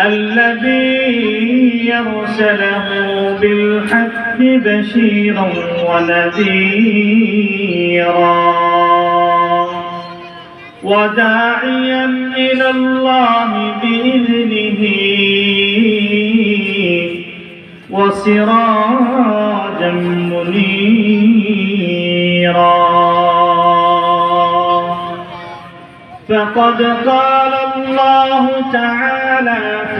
الذي يرسله بالحق بشيرا ونذيرا. وداعيا إلى الله بإذنه. وسراجا منيرا. فقد قال الله تعالى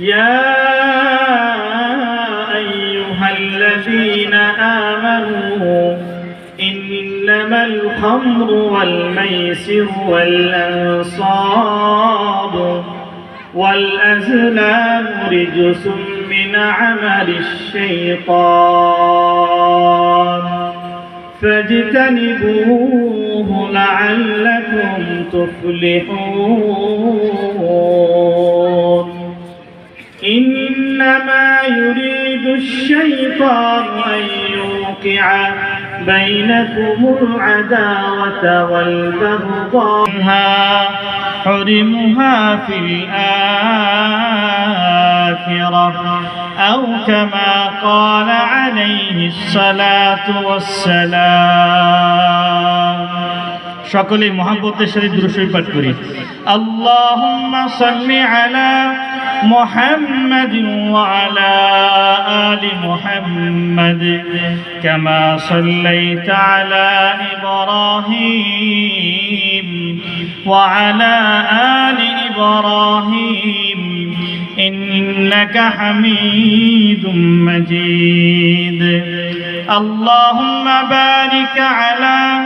يا أيها الذين آمنوا إنما الخمر والميسر والأنصاب والأزلام رجس من عمل الشيطان. فاجتنبوه لعلكم تفلحون. يريد الشيطان أن يوقع بينكم العداوة والبغضاء حرمها في الآخرة أو كما قال عليه الصلاة والسلام. সকলে মহাব্বতের সাথে দুরুশরী পাঠ করি আল্লাহুম্মা সাল্লি আলা محمد وعلى آل محمد كما صليت على إبراهيم وعلى آل إبراهيم إنك حميد مجيد اللهم بارك على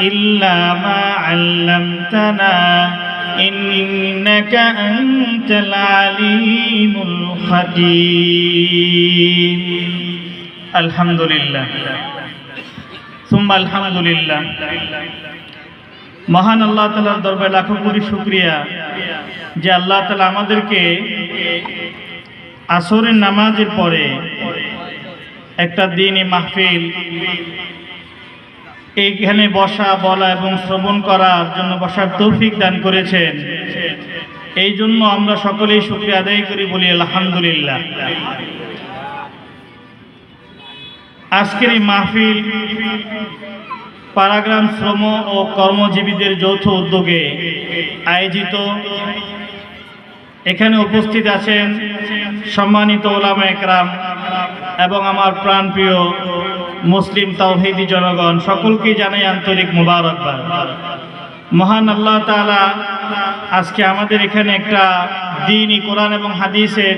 إلا ما علمتنا إنك أنت العليم الحكيم الحمد لله ثم الحمد لله মহান আল্লাহ তালার দরবারে লাখো কোটি শুক্রিয়া যে আল্লাহ তালা আমাদেরকে আসরের নামাজের পরে একটা দিনই মাহফিল এইখানে বসা, বলা এবং শ্রবণ করার জন্য বসার তৌফিক দান করেছেন। এই জন্য আমরা সকলেই শুক্রিয়া আদায় করি বলি আলহামদুলিল্লাহ। আজকের এই মাহফিল পারাগ্রাম শ্রম ও কর্মজীবীদের যৌথ উদ্যোগে আয়োজিত। এখানে উপস্থিত আছেন সম্মানিত ওলামা একরাম এবং আমার প্রাণপ্রিয় মুসলিম তাওহিদি জনগণ সকলকেই জানাই আন্তরিক মুবারকবাদ। মহান আল্লাহ তাআলা আজকে আমাদের এখানে একটা দিনই কোরআন এবং হাদিসের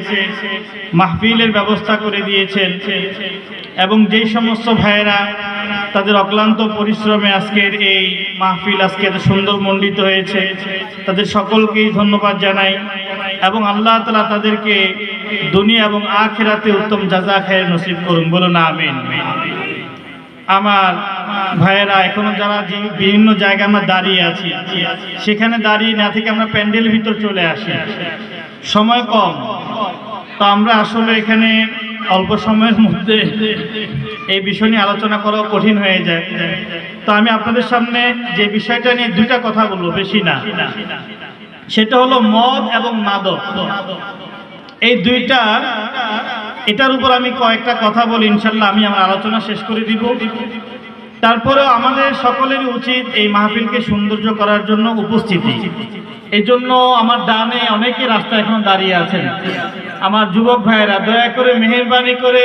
মাহফিলের ব্যবস্থা করে দিয়েছেন এবং যেই সমস্ত ভাইয়েরা তাদের অক্লান্ত পরিশ্রমে আজকের এই মাহফিল আজকে এত সুন্দর মণ্ডিত হয়েছে, তাদের সকলকেই ধন্যবাদ জানাই এবং আল্লাহ তালা তাদেরকে দুনিয়া এবং আখেরাতে উত্তম যাজা খায়ের নসিব করুন। বলুন, আমিন। আমার ভাইয়েরা, এখনও যারা বিভিন্ন জায়গায় আমরা দাঁড়িয়ে আছি, সেখানে দাঁড়িয়ে না থেকে আমরা প্যান্ডেলের ভিতর চলে আসি। সময় কম। তো আমরা আসলে এখানে অল্প সময়ের মধ্যে এই বিষয় নিয়ে আলোচনা করাও কঠিন হয়ে যায়। তো আমি আপনাদের সামনে যে বিষয়টা নিয়ে দুইটা কথা বলব, বেশি না। সেটা হলো মদ এবং মাদক। এই দুইটা, এটার উপর আমি কয়েকটা কথা বলি, ইনশাল্লাহ আমি আমার আলোচনা শেষ করে দিব। তারপরেও আমাদের সকলেরই উচিত এই মাহফিলকে সৌন্দর্য করার জন্য উপস্থিতি। এই জন্য আমার ডানে অনেকে রাস্তা এখন দাঁড়িয়ে আছেন। আমার যুবক ভাইয়েরা, দয়া করে মেহরবানি করে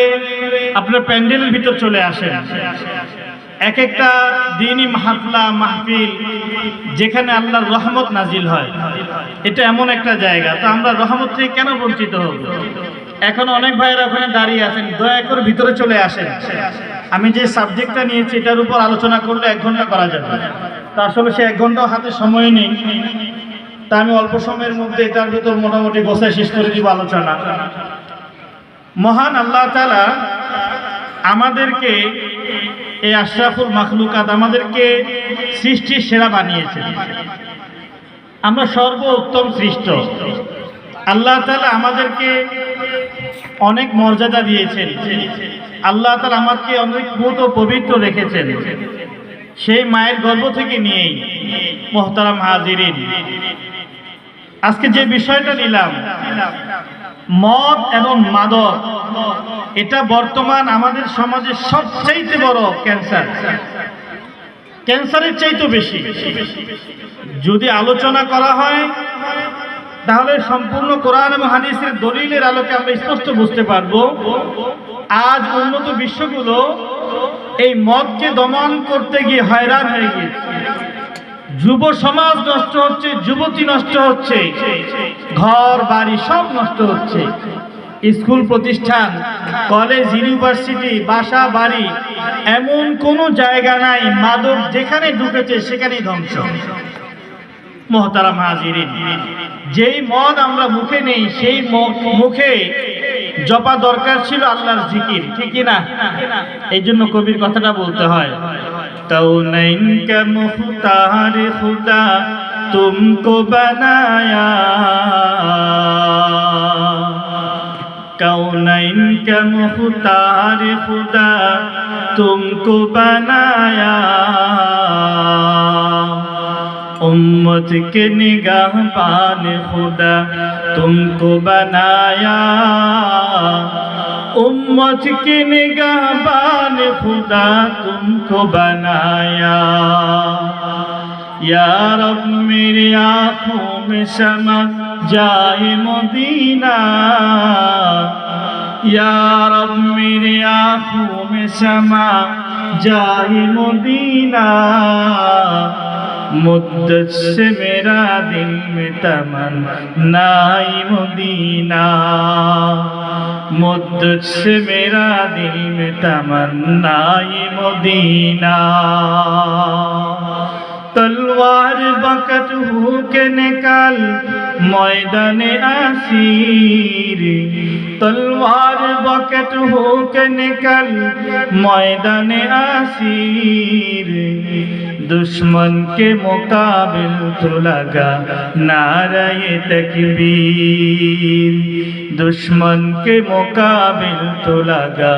আপনার প্যান্ডেলের ভিতর চলে আসেন। এক একটা দিনই মাহফলা, মাহফিল, যেখানে আল্লাহর রহমত নাজিল হয়। এটা এমন একটা জায়গা। তো আমরা রহমত থেকে কেন বঞ্চিত হব? এখন অনেক ভাইয়েরা ওখানে দাঁড়িয়ে আছেন। দয়া করে ভিতরে চলে আসেন। আমি যে সাবজেক্টটা নিয়েছি, এটার উপর আলোচনা করলে এক ঘণ্টা করা যাবে। তা আসলে সে এক ঘন্টাও হাতে সময় নেই। তা আমি অল্প সময়ের মধ্যে এটার ভিতর মোটামুটি গোছায় শেষ করে দিব আলোচনা। মহান আল্লাহ তালা আমাদেরকে এই আশরাফুল মাখলুকাত আমাদেরকে সৃষ্টির সেরা বানিয়েছেন আমরা সর্বোত্তম সৃষ্ট। আল্লাহ তালা আমাদেরকে অনেক মর্যাদা দিয়েছেন। আল্লাহ তালা আমাকে অনেক পুত ও পবিত্র রেখেছেন। সেই মায়ের গর্ভ থেকে নিয়েই মোহতারাম হাজিরিন। আজকে যে বিষয়টা নিলাম মদ এবং মাদক। এটা বর্তমান আমাদের সমাজের সবচাইতে বড় ক্যান্সার। ক্যান্সারের চাইতে বেশি। যদি আলোচনা করা হয়, তাহলে সম্পূর্ণ কোরআন এবং হাদিসের দলিলের আলোকে আমরা স্পষ্ট বুঝতে পারব, আজ উন্নত বিশ্বগুলো এই মদকে দমন করতে গিয়ে হয়রান হয়ে গিয়েছে। যুব সমাজ নষ্ট হচ্ছে, যুবতী নষ্ট হচ্ছে, ঘর, বাড়ি সব নষ্ট হচ্ছে। স্কুল প্রতিষ্ঠান, কলেজ, ইউনিভার্সিটি, বাসা, বাড়ি, এমন কোনো জায়গা নাই, মাদক যেখানে ঢুকেছে সেখানেই ধ্বংস। মহতারা হাজিরিন, যেই মদ আমরা মুখে নেই, সেই মুখে জপা দরকার ছিল আল্লাহর জিকির ঠিক না এই জন্য কবির কথাটা বলতে হয় कौनैन का मुख्तार खुदा तुमको बनाया कौनैन का मुख्तार खुदा तुमको बनाया امت کے نگاہ بان خدا تم کو بنایا امت کی نگاہ بان خدا تم کو بنایا یا رب میری آنکھوں میں شمع جائے مدینہ یا رب میری آنکھوں میں شمع جائے مدینہ मुद्दत से मेरा दिल में तमन्नाई मदीना मुद्दत से मेरा दिल में तमन्नाई मदीना तलवार बकत हो के निकाल मैदाने आसीर तलवार बकत हो के निकल मैदाने आसीर दुश्मन के मुकाबिल तो लगा नाराय तकबीर दुश्मन के मुकाबिल तो लगा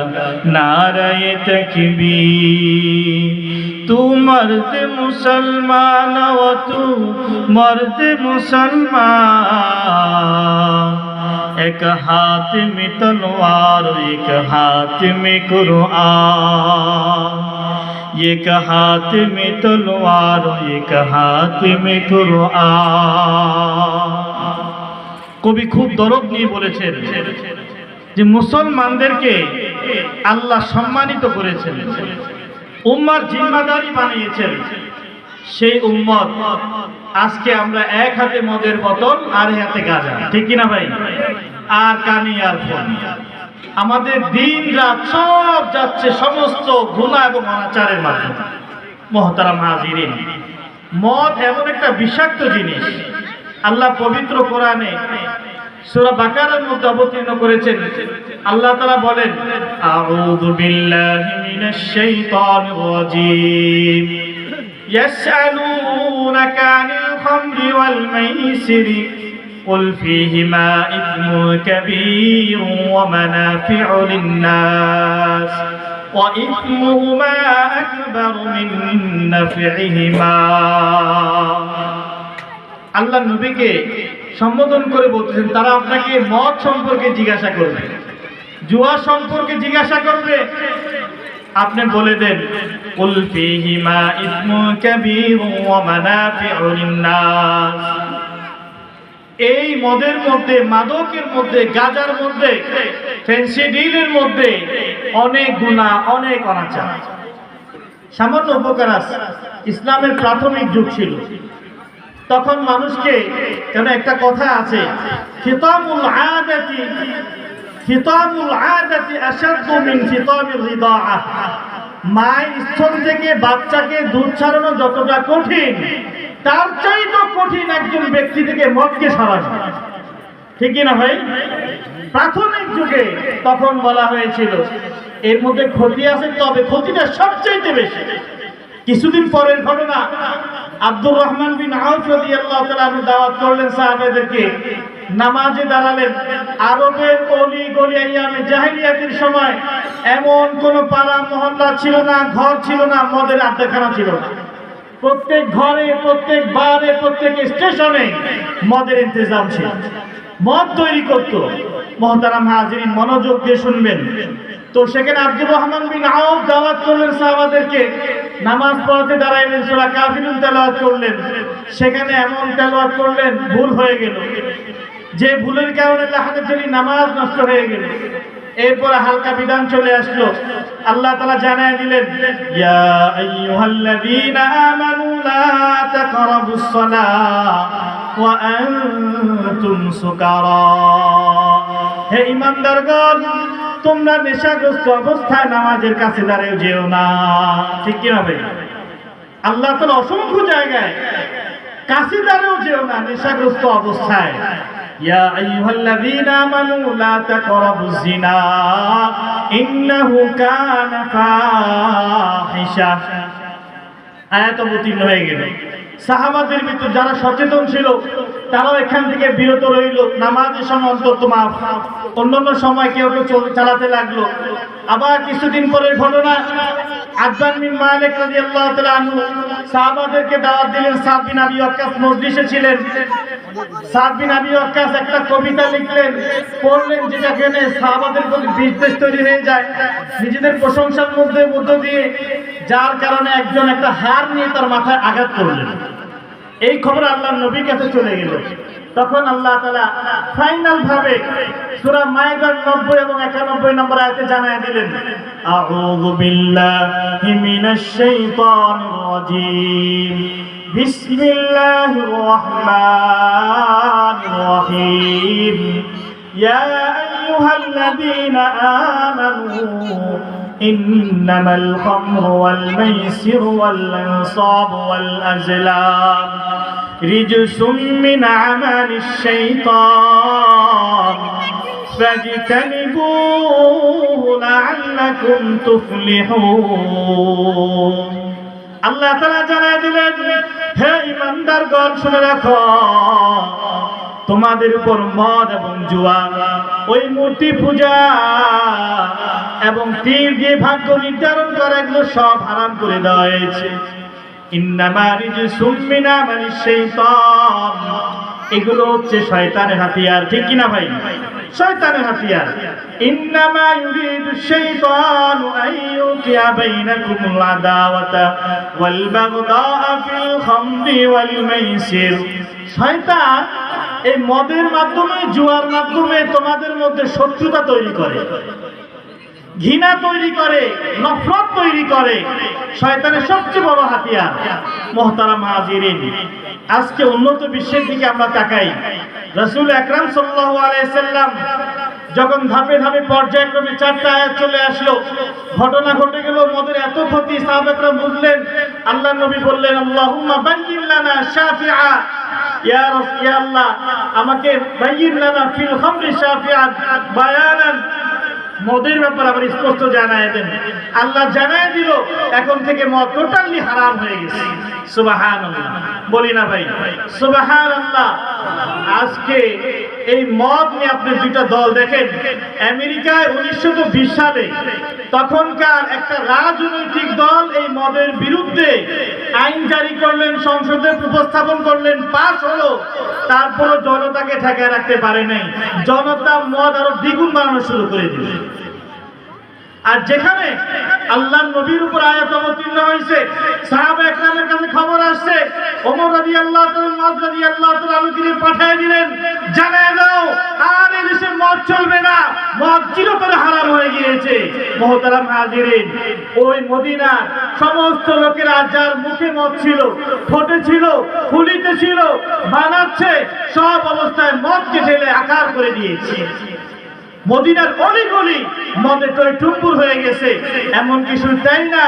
नाराय तकबीर মর্দ মুসলমান ও তু মর্দ মুসলমান এক হাত মে তলোয়ার এক হাত মে করো এক হাত মে তলোয়ার এক হাত মে করো কবি খুব দরদ নিয়ে বলেছেন যে মুসলমানদেরকে আল্লাহ সম্মানিত করেছেন। উম্মার জিম্মাদারি বানিয়েছেন। সেই উম্মত, আজকে আমরা এক হাতে মদের বোতল, আর হাতে গাঁজা। ঠিক কিনা ভাই? আর কানি আর ফোন আমাদের দিন রাত সব যাচ্ছে সমস্ত গুণা এবং অনাচারের মাধ্যমে। মহতারাম হাজিরিন, মদ এমন একটা বিষাক্ত জিনিস। আল্লাহ পবিত্র কোরআনে সূরা বাকারার মধ্যে অবতীর্ণ করেছেন আল্লাহ তাআলা বলেন আউযু বিল্লাহি মিনাশ শাইতানির রাজীম يسألونك عن الخمر والميسر قل فيهما إثم كبير ومنافع للناس وإثمهما أكبر من نفعهما আল্লাহ নবীকে সম্বোধন করে বলতেছেন তারা আপনাকে মদ সম্পর্কে জিজ্ঞাসা করবে। জুয়া সম্পর্কে জিজ্ঞাসা করবে। আপনি বলে দেন এই মদের মধ্যে, মাদকের মধ্যে, গাজার মধ্যে, ফেন্সিডিলের মধ্যে অনেক গুণা অনেক অনাচার। সামান্য উপকার আছে। ইসলামের প্রাথমিক যুগ ছিল। তখন মানুষকে কেন একটা কথা আছে, খিতামুল আদাতি খিতামুল আদাতি আশাদ্দু মিন খিতামির রিদাআহ মায়ের স্তন থেকে বাচ্চাকে দুধ ছাড়ানো যতটা কঠিন, তার চাইতে কঠিন একজন ব্যক্তি থেকে মদকে সরানো। ঠিক না ভাই? প্রাথমিক যুগে তখন বলা হয়েছিল, এর মধ্যে ক্ষতি আছে, তবে ক্ষতিটা সবচাইতে বেশি। কিছুদিন পরের ঘটনা আব্দুর রহমান বিন আউফ রাদিয়াল্লাহু তাআলা দাওয়াত করলেন সাহাবাদেরকে, নামাজে দাঁড়ালেন। আরবের অলি গলি আইয়ামে জাহিলিয়াতের সময় এমন কোন পাড়া, মহল্লা ছিল না, ঘর ছিল না মদের আড্ডাখানা ছিল না। প্রত্যেক ঘরে, প্রত্যেক বারে, প্রত্যেক স্টেশনে মদের ইন্তজাম ছিল। মদ তৈরি করত। মহতারাম হাজিরিন মনোযোগ দিয়ে শুনবেন। তো সেখানে আব্দুর রহমান বিন আউফ দাওয়াত করলেন সাহাবাদেরকে। নামাজ পড়াতে দাঁড়াইলেন, সূরা কাফিরুন তেলাওয়াত করলেন। সেখানে এমন তেলাওয়াত করলেন, ভুল হয়ে গেল। যে ভুলের কারণে জন্য নামাজ নষ্ট হয়ে গেল। এরপরে হালকা বিধান চলে আসলো। আল্লাহ তালা জানায় দিলেন, ইয়া হে ঈমানদারগণ তোমরা নেশাগ্রস্ত অবস্থায় নামাজের কাছে দাঁড়িয়ে যেও না। ঠিক কি হবে আল্লাহ তাআলা অসংখ্য জায়গায় কাছে দাঁড়িয়েও যেও না নেশাগ্রস্ত অবস্থায়। হয়ে গেল। সাহাবাদের ভিতর যারা সচেতন ছিল, তারাও এখান থেকে বিরত রইল। নামাজের সময় অন্তত মাফ। অন্যান্য সময় কেউ কেউ চালাতে লাগল। আবার কিছুদিন পরের ঘটনা সাহাবাদেরকে দাওয়াত আবি ছিলেন। আবি একটা কবিতা লিখলেন, পড়লেন সাহাবাদের প্রতি তৈরি হয়ে যায়। নিজেদের প্রশংসার মধ্যে মধ্য দিয়ে যার কারণে একজন একটা হার নিয়ে তার মাথায় আঘাত করলেন। এই খবর আল্লাহর নবীর কাছে চলে গেল। তখন আল্লাহ তালা ফাইনাল ভাবে সূরা মাইদার 90 এবং 91 নম্বর আয়তে জানায় দিলেন, আউযু বিল্লাহি মিনাশ শাইতানির রাজীম। বিসমিল্লাহির রহমানির রহিম। ইয়া আইয়ুহাল্লাযীনা إنما الخمر والميسر والأنصاب والأزلام رجس من عمل الشيطان فاجتنبوه لعلكم تفلحون আল্লাহ তারা জানাই দিলেন হে ইমানদার গণ শুনে রাখো তোমাদের উপর মদ এবং জুয়া, ওই মূর্তি পূজা এবং তীর দিয়ে ভাগ্য নির্ধারণ করা, এগুলো সব হারাম করে দেওয়া হয়েছে। এগুলো হচ্ছে শয়তানের হাতিয়ার, ঠিক কিনা ভাই? শয়তানের হাতিয়ার। শয়তান এই মদের মাধ্যমে, জুয়ার মাধ্যমে তোমাদের মধ্যে শত্রুতা তৈরি করে। ঘৃণা তৈরি করে, নফরত তৈরি করে। শয়তানের সবচেয়ে বড় হাতিয়ার মহতারা মাহাজিরিন আজকে উন্নত বিশ্বের দিকে আমরা তাকাই। রসুল আকরাম সাল্লাহ আলাইহি সাল্লাম যখন ধাপে ধাপে পর্যায়ক্রমে চারটা আয়াত চলে আসলো, ঘটনা ঘটে গেল, মদের এত ক্ষতি সাহাবাকরা বুঝলেন, আল্লাহ নবী বললেন, আল্লাহুম্মা বায়্যিন লানা শাফিআ। ইয়া রাস, ইয়া আল্লাহ, আমাকে বায়্যিন লানা ফিল খামরি শাফিআন বায়ানান। মদের ব্যাপারে আবার স্পষ্ট জানায় দেন। আল্লাহ জানায় দিল, এখন থেকে মদ টোটালি হারাম হয়ে গেছে। সুবাহান বলি না ভাই সুবাহান আল্লাহ আজকে এই মদ নিয়ে আপনি দুইটা দল দেখেন। আমেরিকায় উনিশশো বিশ সালে তখনকার একটা রাজনৈতিক দল এই মদের বিরুদ্ধে আইন জারি করলেন, সংসদে উপস্থাপন করলেন, পাশ হলো, তারপরও জনতাকে ঠেকায় রাখতে পারে নাই। জনতা মদ আরও দ্বিগুণ বানানো শুরু করে দিল। আর যেখানে আল্লাহ নবীর উপর আয়াত অবতীর্ণ হয়েছে, সাহাবা একরামের কাছে খবর আসছে, ওমর রাদিয়াল্লাহু তাআলা মাজ রাদিয়াল্লাহু তাআলা পাঠিয়ে দিলেন জানায় দাও আর এই দেশে মদ চলবে না, মদ চিরতরে হারাম হয়ে গিয়েছে। মহতারাম হাজিরিন, ওই মদিনার সমস্ত লোকেরা যার মুখে মদ ছিল, ঠোঁটে ছিল ফুলিতে ছিল, বানাচ্ছে, সব অবস্থায় মদকে ঢেলে আকার করে দিয়েছে। মদিনার অলিগলি মদে টই টুম্বুর হয়ে গেছে। এমন কিছু তাই না।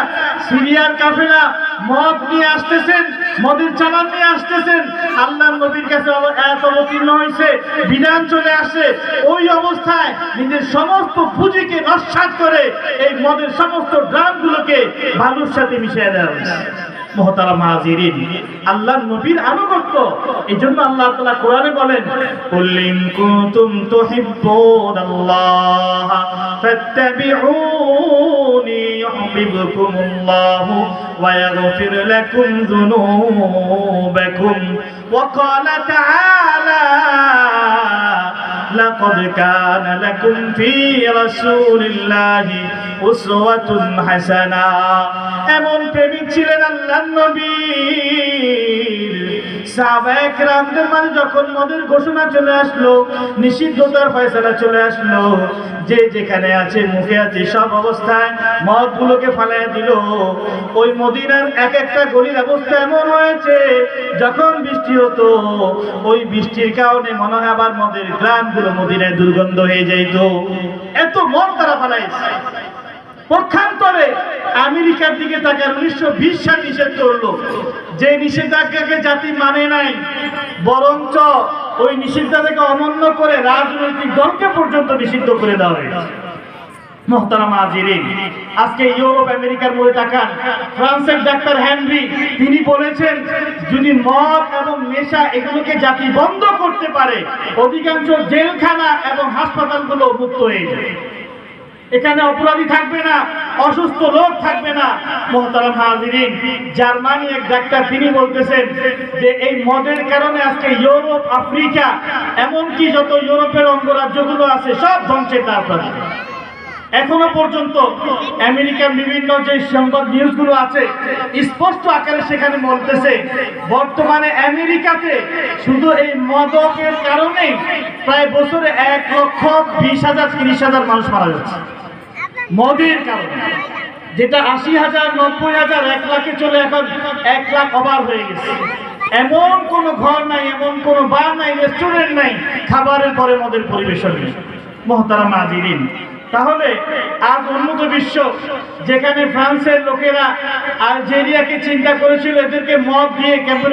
সিরিয়ার কাফেরা মদ নিয়ে আসতেছেন, মদের চালান নিয়ে আসতেছেন। আল্লাহ নবীর কাছে এত অবতীর্ণ হয়েছে, বিধান চলে আসে। ওই অবস্থায় নিজের সমস্ত পুঁজিকে নস্বাত করে এই মদের সমস্ত ড্রামগুলোকে বালুর সাথে মিশিয়ে দেওয়া হয়েছে। মহতারা মাহাজিরিন। আল্লাহ নবীর আনুগত্য। এই জন্য আল্লাহ তাআলা কোরআনে বলেন কুল্লিন কুনতুম তুহিব্বুনাল্লাহ, ফাত্তাবিউনি ইউহিব্বুকুমুল্লাহ ওয়া ইয়াগফির লাকুম যুনুবাকুম। ওয়া ক্বালা لقد كان لكم في رسول الله أسوة حسنة এমন প্রেমিক ছিলেন আল্লাহ নবীর মানে যখন মদের ঘোষণা চলে আসলো নিষিদ্ধতার চলে আসলো। যে যেখানে আছে, মুখে আছে, সব অবস্থায় মদগুলোকে দিল। ওই মদিনার এক একটা গলির অবস্থা এমন যখন বৃষ্টি হতো, ওই বৃষ্টির কারণে মনে হয় আবার মদের গ্রামগুলো মদিনায় দুর্গন্ধ হয়ে যাইত। এত মন তারা ফালাইছে। পক্ষান্তরে আমেরিকার দিকে তাকে উনিশশো বিশ সাল নিষেধ করল। যে নিষেধাজ্ঞাকে জাতি মানে নাই, বরঞ্চ ওই নিষেধাজ্ঞাকে অমান্য করে রাজনৈতিক দলকে পর্যন্ত নিষিদ্ধ করে দেওয়া হয়েছে। মোহতারাম আজকে ইউরোপ, আমেরিকার মধ্যে তাকান। ফ্রান্সের ডাক্তার হেনরি, তিনি বলেছেন, যদি মদ এবং নেশা এগুলোকে জাতি বন্ধ করতে পারে, অধিকাংশ জেলখানা এবং হাসপাতালগুলো মুক্ত হয়ে যাবে। এখানে অপরাধী থাকবে না, অসুস্থ লোক থাকবে না। মোহতারাম হাজিরিন, জার্মানি এক ডাক্তার তিনি বলতেছেন যে এই মদের কারণে আজকে ইউরোপ, আফ্রিকা, এমনকি যত ইউরোপের অঙ্গরাজ্যগুলো আছে, সব ধ্বংসের প্রান্তে এখনও পর্যন্ত আমেরিকার বিভিন্ন যে সংবাদ নিউজগুলো আছে, স্পষ্ট আকারে সেখানে বলতেছে, বর্তমানে আমেরিকাতে শুধু এই মদকের কারণে প্রায় বছরে এক লক্ষ বিশ হাজার, তিরিশ হাজার মানুষ মারা যাচ্ছে। মদের কারণে, যেটা আশি হাজার, নব্বই হাজার, এক লাখে চলে এখন এক লাখ অবার হয়ে গেছে। এমন কোনো ঘর নাই, এমন কোনো বার নাই, রেস্টুরেন্ট নাই, খাবারের পরে মদের পরিবেশন মহতারা মাজিরিন তাহলে আজ উন্নত বিশ্ব, যেখানে ফ্রান্সের লোকেরা আলজেরিয়াকে চিন্তা করেছিল এদেরকে মদ দিয়ে কেমন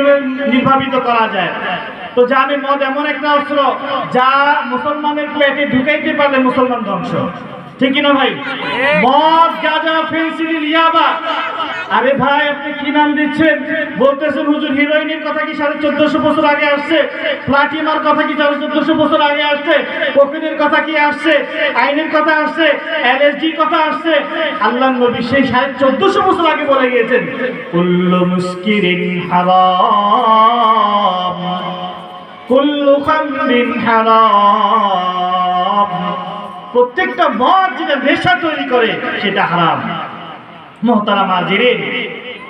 নির্ভাবিত করা যায়। তো জানে মদ এমন একটা অস্ত্র যা মুসলমানের প্লেটে ঢুকাইতে পারলে মুসলমান ধ্বংস। ঠিক না ভাই? মদ, গাঁজা ফেন্সিডিল ইয়াবা আরে ভাই, আপনি কি নাম দিচ্ছেন? বলতেছেন হুজুর হিরোইনের কথা কি সাড়ে চোদ্দশো বছর আগে আসছে? প্লাটিমার কথা কি সাড়ে চোদ্দশো বছর আগে আসছে? কোকিনের কথা কি আসছে? আইনের কথা আসছে? এলএসজির কথা আসছে? আল্লাহ নবী সেই সাড়ে চোদ্দশো বছর আগে বলে গিয়েছেন, কুল্লু মুস্কিরিন হারাম। কুল্লু খামরিন হারাম। প্রত্যেকটা মদ যেটা নেশা তৈরি করে, সেটা হারাম। মহতারা মাজিরে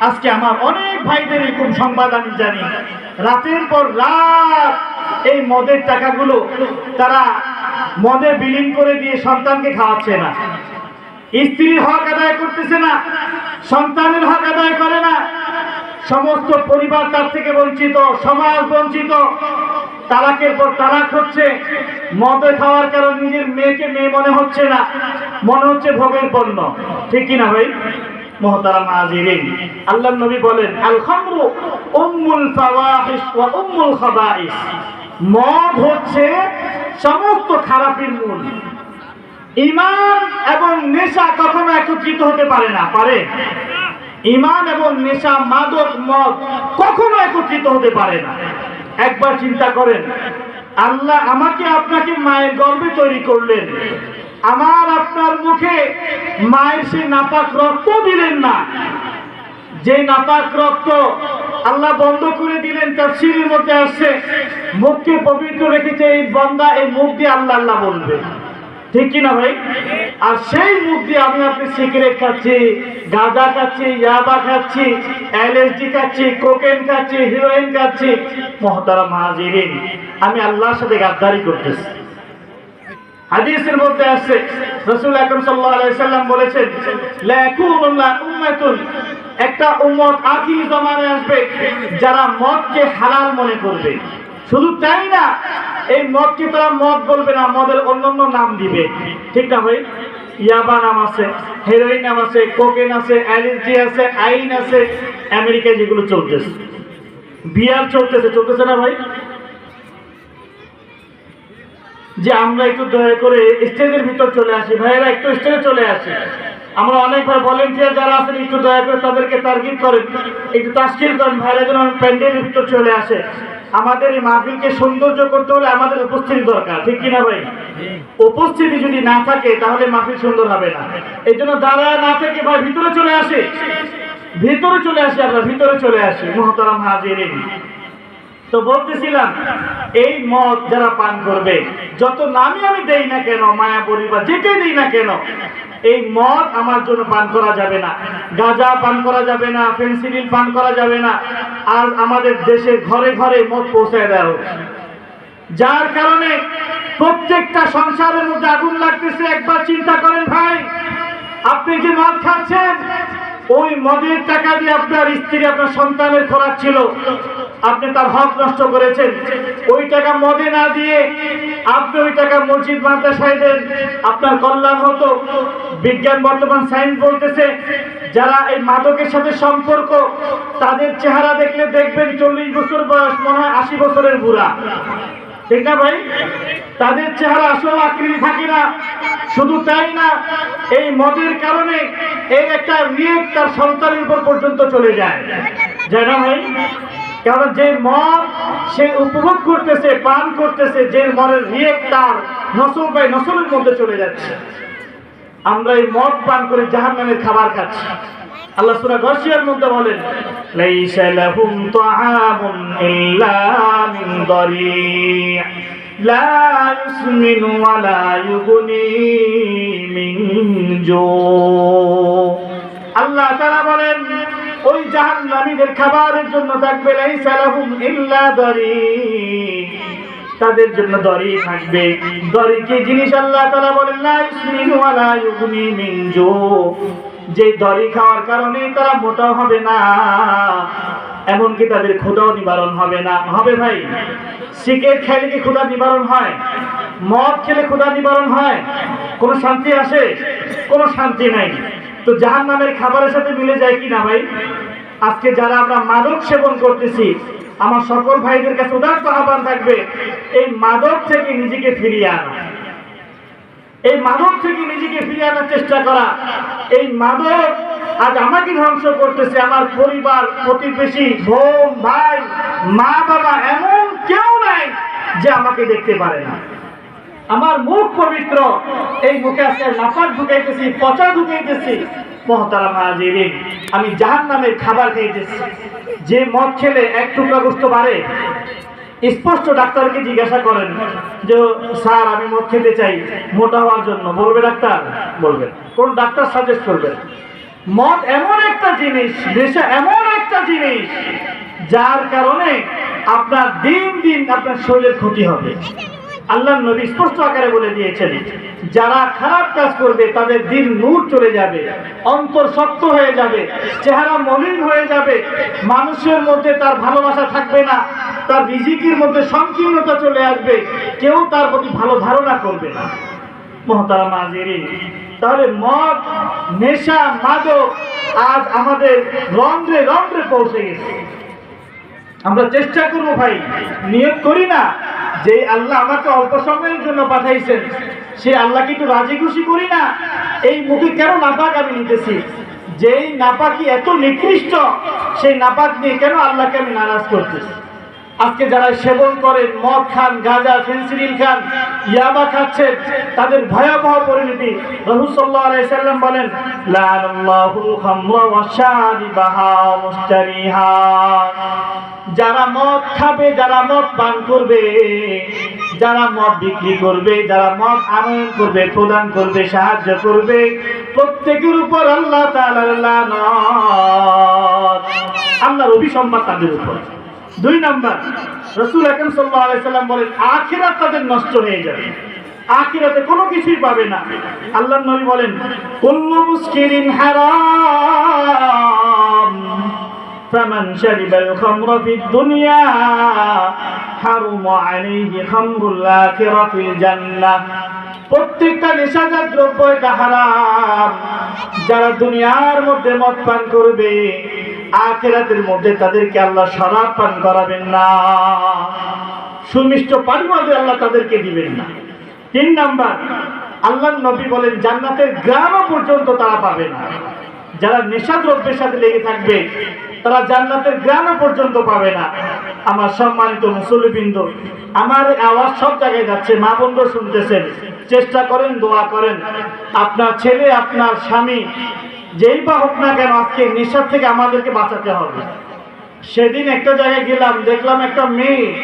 আজকে আমার অনেক ভাইদের এরকম সংবাদ আমি জানি। রাতের পর রাত এই মদের টাকাগুলো তারা মদে বিলীন করে দিয়ে সন্তানকে খাওয়াচ্ছে না। স্ত্রীর হক আদায় করতেছে না, সন্তানের হক আদায় করে না। সমস্ত পরিবার তার থেকে বঞ্চিত, সমাজ বঞ্চিত। তালাকের পর তালাক হচ্ছে। মদে খাওয়ার কারণ নিজের মেয়েকে মেয়ে মনে হচ্ছে না। মনে হচ্ছে ভোগের পণ্য। ঠিক কিনা ভাই? নবী বলেন মদ হচ্ছে সমস্ত খারাপের মূল। এবং নেশা একত্রিত হতে পারে না। পারে? ইমান এবং নেশা, মাদক, মদ কখনো একত্রিত হতে পারে না। একবার চিন্তা করেন, আল্লাহ আমাকে আপনাকে মায়ের গর্বে তৈরি করলেন। আমার আপনার মুখে মায়ের সে নাপাক রক্ত দিলেন না। যে নাপাক রক্ত আল্লাহ বন্ধ করে দিলেন, তার সিঁড়ির মধ্যে আসছে। মুখকে পবিত্র রেখেছে এই বন্দা, এই মুখ দিয়ে আল্লাহ আল্লাহ বলবে। ঠিক কিনা ভাই? আর সেই মুখ দিয়ে আমি আপনি সিগারেট খাচ্ছি, গাঁজা খাচ্ছি, ইয়াবা খাচ্ছি এলএসডি খাচ্ছি কোকেন খাচ্ছি হিরোইন খাচ্ছি। মহতারা মাহাজিরিন আমি আল্লাহর সাথে গাদ্দারি করতেছি। হাদিসের মধ্যে আছে, রসুল আকরম সাল্লাল্লাহু আলাইহি সাল্লাম বলেছেন, লা ইয়াকুনুল্লাহ উম্মাতুন। একটা উম্মত আখির জমানায় আসবে, যারা মদকে হালাল মনে করবে। শুধু তাই না, এই মদকে তারা মদ বলবে না, মদের অন্যান্য নাম দিবে। ঠিক না ভাই? ইয়াবা নাম আছে, হেরোইন নাম আছে, কোকেন আছে অ্যালিজি আছে, আইন আছে, আমেরিকায় যেগুলো চলতেছে। বিয়ার চলতেছে চলতেছে না ভাই? যে আমরা একটু দয়া করে স্টেজের ভিতর চলে আসি। ভাইয়েরা, একটু স্টেজে চলে আসি। আমরা অনেক ভাই ভলেন্টিয়ার যারা আছেন, একটু দয়া করে তাদেরকে তার্গিত করেন। একটু তাস্কিল করেন। ভাইরা যেন প্যান্ডেলের ভিতর চলে আসে। আমাদের এই মাহফিলকে সৌন্দর্য করতে হলে আমাদের উপস্থিতি দরকার, ঠিক কিনা ভাই? উপস্থিতি যদি না থাকে, তাহলে মাহফিল সুন্দর হবে না। এই জন্য দাঁড়ায় না থেকে, ভাই, ভিতরে চলে আসে। ভিতরে চলে আসে আমরা, ভিতরে চলে আসি। মহতারাম হাজির তো বলতেছিলাম, এই মদ যারা পান করবে, যত নামই আমি দেই না কেন, মায়া পরিবার যেটাই দিই না কেন, এই মদ আমার জন্য পান করা যাবে না। গাঁজা পান করা যাবে না ফেন্সিডিল পান করা যাবে না। আর আমাদের দেশের ঘরে ঘরে মদ পৌঁছায় হচ্ছে। যার কারণে প্রত্যেকটা সংসারের মধ্যে আগুন লাগতেছে। একবার চিন্তা করেন ভাই, আপনি যে মদ খাচ্ছেন? ওই মদের টাকা দিয়ে আপনার স্ত্রী, আপনার সন্তানের খোরাক ছিল। আপনি তার হক নষ্ট করেছেন। ওই টাকা মদে না দিয়ে আপনি ওই টাকা মসজিদ মাদ্রাসায় আপনার কল্যাণ হতো। বিজ্ঞান বর্তমান সায়েন্স বলতেছে, যারা এই মাদকের সাথে সম্পর্ক, তাদের চেহারা দেখলে দেখবেন চল্লিশ বছর বয়স, মনে হয় আশি বছরের বুড়া। ঠিক না ভাই? তাদের চেহারা আসল আকৃতি থাকে না, শুধু তাই না, এই মদের কারণে এর একটা রিয়েক তার সন্তানের উপর পর্যন্ত চলে যায়। যায় না ভাই? কারণ যে মদ সে উপভোগ করতেছে, পান করতেছে, যে মদের রিয়েক তার নসল বাই নসলের মধ্যে চলে যাচ্ছে। আমরা এই মদ পান করে জাহান্নামের খাবার খাচ্ছি। আল্লাহ সূরা গাশিয়ার মধ্যে বলেন, লাইসা লাহুম তাআমুন ইল্লা মিন দারি' লা ইউসমিনু ওয়া লা ইউগনি মিন জু। আল্লাহ তাআলা বলেন, ওই জাহান্নামীদের খাবারের জন্য থাকবে লাইসা লাহুম ইল্লা দারি' তাদের জন্য দড়ি থাকবে। দড়ি কি জিনিস আল্লাহ তাআলা বলেন, লা ইসমিনু ওয়া লা মিন যে দড়ি খাওয়ার কারণে তারা মোটা হবে না, এমনকি তাদের ক্ষুদাও নিবারণ হবে না। হবে ভাই? সিগারেট খেলে কি ক্ষুধা নিবারণ হয়? মদ খেলে ক্ষুধা নিবারণ হয়? কোনো শান্তি আসে? কোনো শান্তি নাই। তো জাহান নামের খাবারের সাথে মিলে যায় কি না ভাই? আজকে যারা আমরা মাদক সেবন করতেছি, আমার সকল ভাইদের কাছে উদার্ত আহ্বান থাকবে, এই মাদক থেকে নিজেকে ফিরিয়ে আনা। এই মাদক থেকে নিজেকে ফিরিয়ে আনার চেষ্টা করা। এই মাদক আজ আমাকে ধ্বংস করতেছে, আমার পরিবার, প্রতিবেশী, বোন, ভাই, মা, বাবা, এমন কেউ নাই যে আমাকে দেখতে পারে না। আমার মুখ পবিত্র, এই মুখে আজকে নাপাক ঢুকাইতেছি, পচা ঢুকাইতেছি। মহতারা মাহাজিরিন আমি জাহান নামের খাবার খাইতেছি। যে মদ খেলে এক টুকরা গোস্ত বাড়ে স্পষ্ট ডাক্তারকে জিজ্ঞাসা করেন যে, স্যার, আমি মদ খেতে চাই। মোটা হওয়ার জন্য। বলবে ডাক্তার? বলবেন কোন ডাক্তার সাজেস্ট করবেন মদ এমন একটা জিনিস নেশা এমন একটা জিনিস, যার কারণে আপনার দিন দিন আপনার শরীরের ক্ষতি হবে। আল্লাহ নবী স্পষ্ট আকারে বলে দিয়েছেন, যারা খারাপ কাজ করবে, তাদের দিন নূর চলে যাবে, অন্তর শক্ত হয়ে যাবে, চেহারা মলিন হয়ে যাবে, মানুষের মধ্যে তার ভালোবাসা থাকবে না, তার রিজিকের মধ্যে সংকীর্ণতা চলে আসবে, কেউ তার প্রতি ভালো ধারণা করবে না। মহতারা মাজেরি তাহলে মদ, নেশা, মাদক আজ আমাদের রন্ধ্রে রন্ধ্রে পৌঁছে গেছে। আমরা চেষ্টা করব ভাই, নিয়োগ করি না। যে আল্লাহ আমাকে অল্প সময়ের জন্য পাঠাইছেন, সে আল্লাহকে একটু রাজি খুশি করি না। এই মুখে কেন নাপাক আমি নিতেছি? যেই নাপাকি এত নিকৃষ্ট, সেই নাপাক নিয়ে কেন আল্লাহকে আমি নারাজ করতেছি? আজকে যারা সেবন করেন, মদ খান, গাঁজা ফেন্সিডিল খান, ইয়াবা খাচ্ছেন, তাদের ভয়াবহ পরিণতি। রহুসল্লাহ বলেন যারা মদ খাবে, যারা মদ পান করবে, যারা মদ বিক্রি করবে, যারা মদ আনয়ন করবে, প্রদান করবে, সাহায্য করবে, প্রত্যেকের উপর আল্লাহ তাআলার লানত। আল্লাহর অভিসম্পাদ তাদের উপর। দুই নাম্বার, রসুল আকরম সাল্লাম বলেন, আখিরাত তাদের নষ্ট হয়ে যাবে। আখিরাতে কোনো কিছুই পাবে না। আল্লাহ নবী বলেন দুনিয়া প্রত্যেকটা যারা দুনিয়ার মধ্যে মত পান করবে আখেরাতের মধ্যে তাদেরকে আল্লাহ শরাব পান করাবেন না। সুমিষ্ট পানি আল্লাহ তাদেরকে দিবেন না। তিন নাম্বার আল্লাহ নবী বলেন, জান্নাতের গ্রামও পর্যন্ত তারা পাবে না। যারা নেশা দ্রব্যের সাথে লেগে থাকবে, তারা জান্নাতের গ্রামও পর্যন্ত পাবে না। আমার সম্মানিত মুসলিবৃন্দ আমার আওয়াজ সব জায়গায় যাচ্ছে, মা বন্ধু শুনতেছেন। চেষ্টা করেন, দোয়া করেন। আপনার ছেলে, আপনার স্বামী যেই বা হোক না কেন আজকে নেশার থেকে আমাদেরকে বাঁচাতে হবে। সেদিন একটা জায়গায় গেলাম, দেখলাম একটা মেয়ে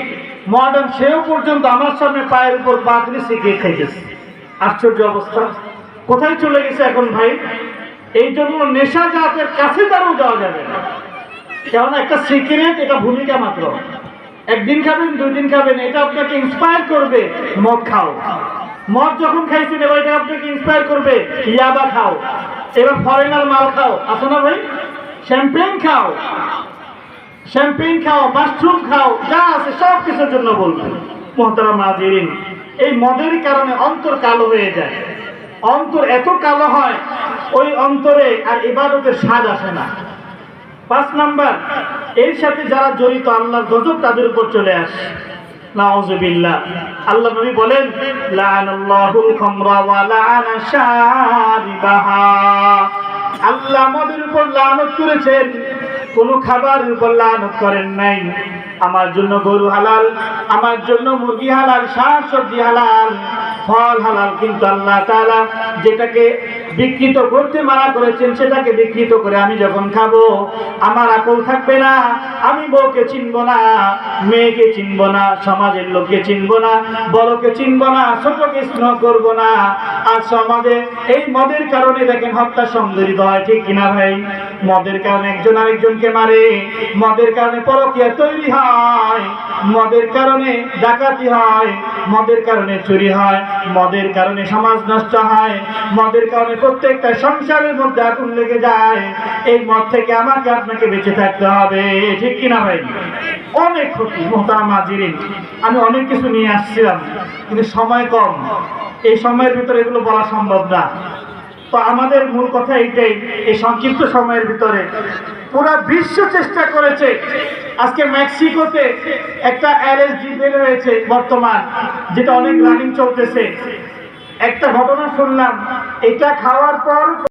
মডার্ন সেও পর্যন্ত আমার সামনে পায়ের উপর পাতলি শিখিয়ে খাইতেছে। আশ্চর্য অবস্থা। কোথায় চলে গেছে এখন ভাই? এই জন্য নেশা জাতের কাছে তারও যাওয়া যাবে না। কেননা একটা সিগারেট এটা ভূমিকা মাত্র। একদিন খাবেন দুই দিন খাবেন, এটা আপনাকে ইন্সপায়ার করবে। মদ খাও। মদ যখন খাইছেন, এবার এটা আপনাকে ইন্সপায়ার করবে, ইয়াবা খাও। এবার ফরেনার মাল খাও। আছে না ভাই? শ্যাম্পেন খাও। শ্যাম্পেন খাও মাশরুম খাও, যা আছে সব কিছুর জন্য বলবেন মহতারা মাজিরিন এই মদের কারণে অন্তর কালো হয়ে যায়। অন্তর এত কালো হয়, ওই অন্তরে আর ইবাদতের স্বাদ আসে না। পাঁচ নাম্বার, এর সাথে যারা জড়িত, আল্লাহর গজব তাদের উপর চলে আসে। আল্লাহ নবী বলেন আল্লাহ আমাদের উপর লানত করেছেন। কোন খাবার লানত করেন নাই। আমার জন্য গরু হালাল, আমার জন্য মুরগি হালাল, শাক সবজি হালাল, ফল হালাল। কিন্তু আল্লাহ তাআলা যেটাকে বিকৃত করতে মানা করেছেন, সেটাকে বিকৃত করে আমি যখন খাব, আমার আকল থাকবে না, আমি বউকে চিনব না, মেয়েকে চিনব না, সমাজের লোককে চিনব না, বড়কে চিনব না, ছোটকে স্নেহ করব না। আর সমাজে এই মদের কারণে দেখেন হত্যা সংঘটিত হয় ঠিক কিনা ভাই? মদের কারণে একজন আরেকজনকে মারে? মদের কারণে পরকিয়া তৈরি হয়। মদের কারণে ডাকাতি হয়। মদের কারণে চুরি হয়। মদের কারণে সমাজ নষ্ট হয়। মদের কারণে প্রত্যেকটা সংসারের মধ্যে আগুন লেগে যায়। এই মদ থেকে আমাকে আপনাকে বেঁচে থাকতে হবে। ঠিক কিনা ভাই? অনেক ক্ষতি, মোহতারাম হাজিরিন আমি অনেক কিছু নিয়ে আসছিলাম, কিন্তু সময় কম। এই সময়ের ভিতরে এগুলো বলা সম্ভব না। তো আমাদের মূল কথা এইটাই, এই সংক্ষিপ্ত সময়ের ভিতরে পুরা বিশ্ব চেষ্টা করেছে। আজকে মেক্সিকোতে একটা এলএসডি বের হয়েছে বর্তমান, যেটা অনেক রানিং চলতেছে। একটা ঘটনা শুনলাম, এটা খাওয়ার পর